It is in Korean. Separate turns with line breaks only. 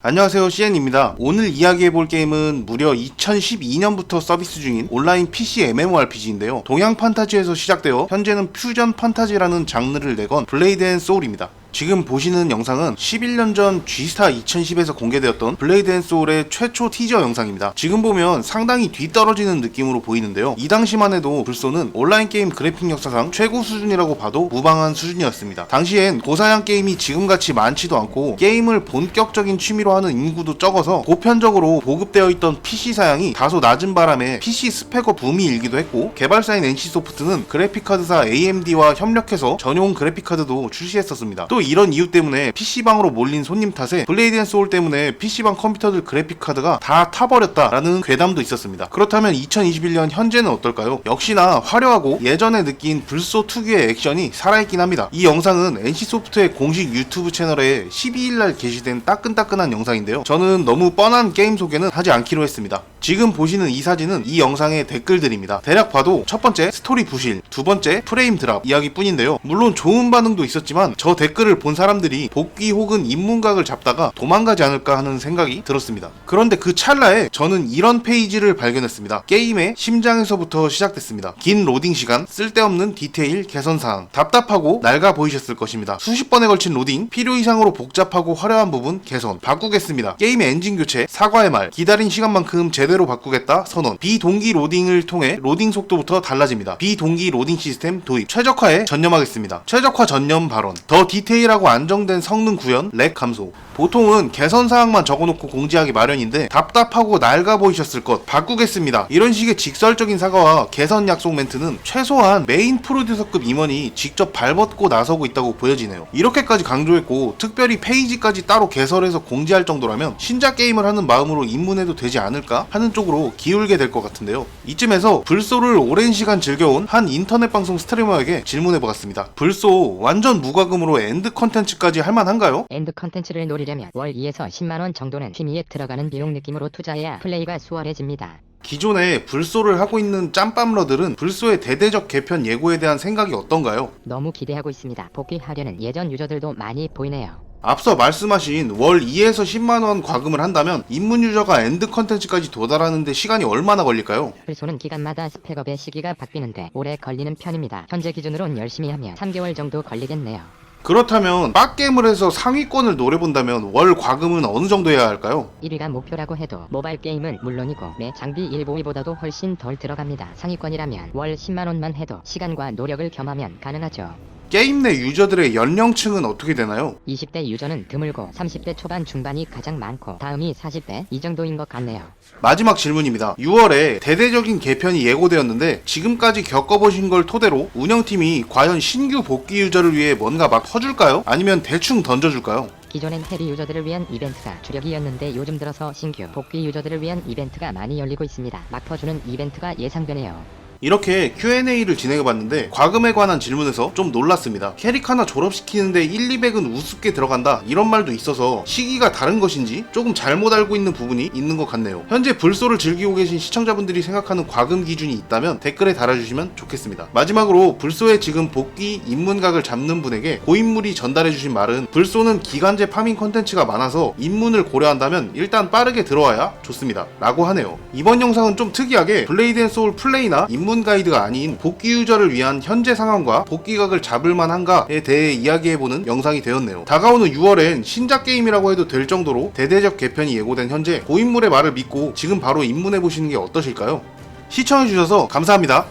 안녕하세요 CN입니다. 오늘 이야기해볼 게임은 무려 2012년부터 서비스 중인 온라인 PC MMORPG인데요. 동양 판타지에서 시작되어 현재는 퓨전 판타지라는 장르를 내건 블레이드 앤 소울입니다. 지금 보시는 영상은 11년 전 G스타 2010에서 공개되었던 블레이드 앤 소울의 최초 티저 영상입니다. 지금 보면 상당히 뒤떨어지는 느낌으로 보이는데요. 이 당시만 해도 불소는 온라인 게임 그래픽 역사상 최고 수준이라고 봐도 무방한 수준이었습니다. 당시엔 고사양 게임이 지금같이 많지도 않고 게임을 본격적인 취미로 하는 인구도 적어서 보편적으로 보급되어 있던 PC 사양이 다소 낮은 바람에 PC 스펙업 붐이 일기도 했고 개발사인 NC소프트는 그래픽카드사 AMD와 협력해서 전용 그래픽카드도 출시했었습니다. 또 이런 이유 때문에 PC방으로 몰린 손님 탓에 블레이드 앤 소울 때문에 PC방 컴퓨터들 그래픽 카드가 다 타버렸다라는 괴담도 있었습니다. 그렇다면 2021년 현재는 어떨까요? 역시나 화려하고 예전에 느낀 불소 특유의 액션이 살아있긴 합니다. 이 영상은 NC소프트의 공식 유튜브 채널에 12일날 게시된 따끈따끈한 영상인데요. 저는 너무 뻔한 게임 소개는 하지 않기로 했습니다. 지금 보시는 이 사진은 이 영상의 댓글들입니다. 대략 봐도 첫 번째 스토리 부실, 두 번째 프레임 드랍 이야기뿐인데요. 물론 좋은 반응도 있었지만 저 댓글을 본 사람들이 복귀 혹은 입문각을 잡다가 도망가지 않을까 하는 생각이 들었습니다. 그런데 그 찰나에 저는 이런 페이지를 발견했습니다. 게임의 심장에서부터 시작됐습니다. 긴 로딩 시간, 쓸데없는 디테일 개선 사항, 답답하고 낡아 보이셨을 것입니다. 수십 번에 걸친 로딩, 필요 이상으로 복잡하고 화려한 부분 개선, 바꾸겠습니다. 게임의 엔진 교체, 사과의 말, 기다린 시간만큼 제 대로 바꾸겠다 선언, 비동기 로딩을 통해 로딩 속도부터 달라집니다. 비동기 로딩 시스템 도입, 최적화에 전념하겠습니다. 최적화 전념 발언, 더 디테일하고 안정된 성능 구현, 렉 감소. 보통은 개선 사항만 적어놓고 공지하기 마련인데 답답하고 낡아 보이셨을 것 바꾸겠습니다. 이런 식의 직설적인 사과와 개선 약속 멘트는 최소한 메인 프로듀서급 임원이 직접 발벗고 나서고 있다고 보여지네요. 이렇게까지 강조했고 특별히 페이지까지 따로 개설해서 공지할 정도라면 신작 게임을 하는 마음으로 입문해도 되지 않을까 하는 쪽으로 기울게 될 것 같은데요. 이쯤에서 불소를 오랜 시간 즐겨온 한 인터넷 방송 스트리머에게 질문해보았습니다. 불소 완전 무과금으로 엔드 컨텐츠까지 할만한가요?
엔드 컨텐츠를 노리려면 월 2에서 10만원 정도는 취미에 들어가는 비용 느낌으로 투자해야 플레이가 수월해집니다.
기존에 불소를 하고 있는 짬밥러들은 불소의 대대적 개편 예고에 대한 생각이 어떤가요?
너무 기대하고 있습니다. 복귀하려는 예전 유저들도 많이 보이네요.
앞서 말씀하신 월 2에서 10만원 과금을 한다면 입문 유저가 엔드 컨텐츠까지 도달하는데 시간이 얼마나 걸릴까요?
플소는 기간마다 스펙업의 시기가 바뀌는데 오래 걸리는 편입니다. 현재 기준으론 열심히 하면 3개월 정도 걸리겠네요.
그렇다면 빡게임을 해서 상위권을 노려본다면 월 과금은 어느 정도 해야 할까요?
1위가 목표라고 해도 모바일 게임은 물론이고 매 장비 일보이보다도 훨씬 덜 들어갑니다. 상위권이라면 월 10만원만 해도 시간과 노력을 겸하면 가능하죠.
게임 내 유저들의 연령층은 어떻게 되나요?
20대 유저는 드물고 30대 초반 중반이 가장 많고 다음이 40대 이 정도인 것 같네요.
마지막 질문입니다. 6월에 대대적인 개편이 예고되었는데 지금까지 겪어보신 걸 토대로 운영팀이 과연 신규 복귀 유저를 위해 뭔가 막 퍼줄까요? 아니면 대충 던져줄까요?
기존엔 헤비 유저들을 위한 이벤트가 주력이었는데 요즘 들어서 신규 복귀 유저들을 위한 이벤트가 많이 열리고 있습니다. 막 퍼주는 이벤트가 예상되네요.
이렇게 Q&A를 진행해봤는데 과금에 관한 질문에서 좀 놀랐습니다. 캐릭 하나 졸업시키는데 1, 200은 우습게 들어간다 이런 말도 있어서 시기가 다른 것인지 조금 잘못 알고 있는 부분이 있는 것 같네요. 현재 불소를 즐기고 계신 시청자분들이 생각하는 과금 기준이 있다면 댓글에 달아주시면 좋겠습니다. 마지막으로 불소에 지금 복귀 입문각을 잡는 분에게 고인물이 전달해주신 말은 불소는 기간제 파밍 컨텐츠가 많아서 입문을 고려한다면 일단 빠르게 들어와야 좋습니다. 라고 하네요. 이번 영상은 좀 특이하게 블레이드 앤 소울 플레이나 입문 가이드가 아닌 복귀 유저를 위한 현재 상황과 복귀각을 잡을 만한가에 대해 이야기해보는 영상이 되었네요. 다가오는 6월엔 신작 게임이라고 해도 될 정도로 대대적 개편이 예고된 현재 고인물의 말을 믿고 지금 바로 입문해보시는 게 어떠실까요? 시청해주셔서 감사합니다.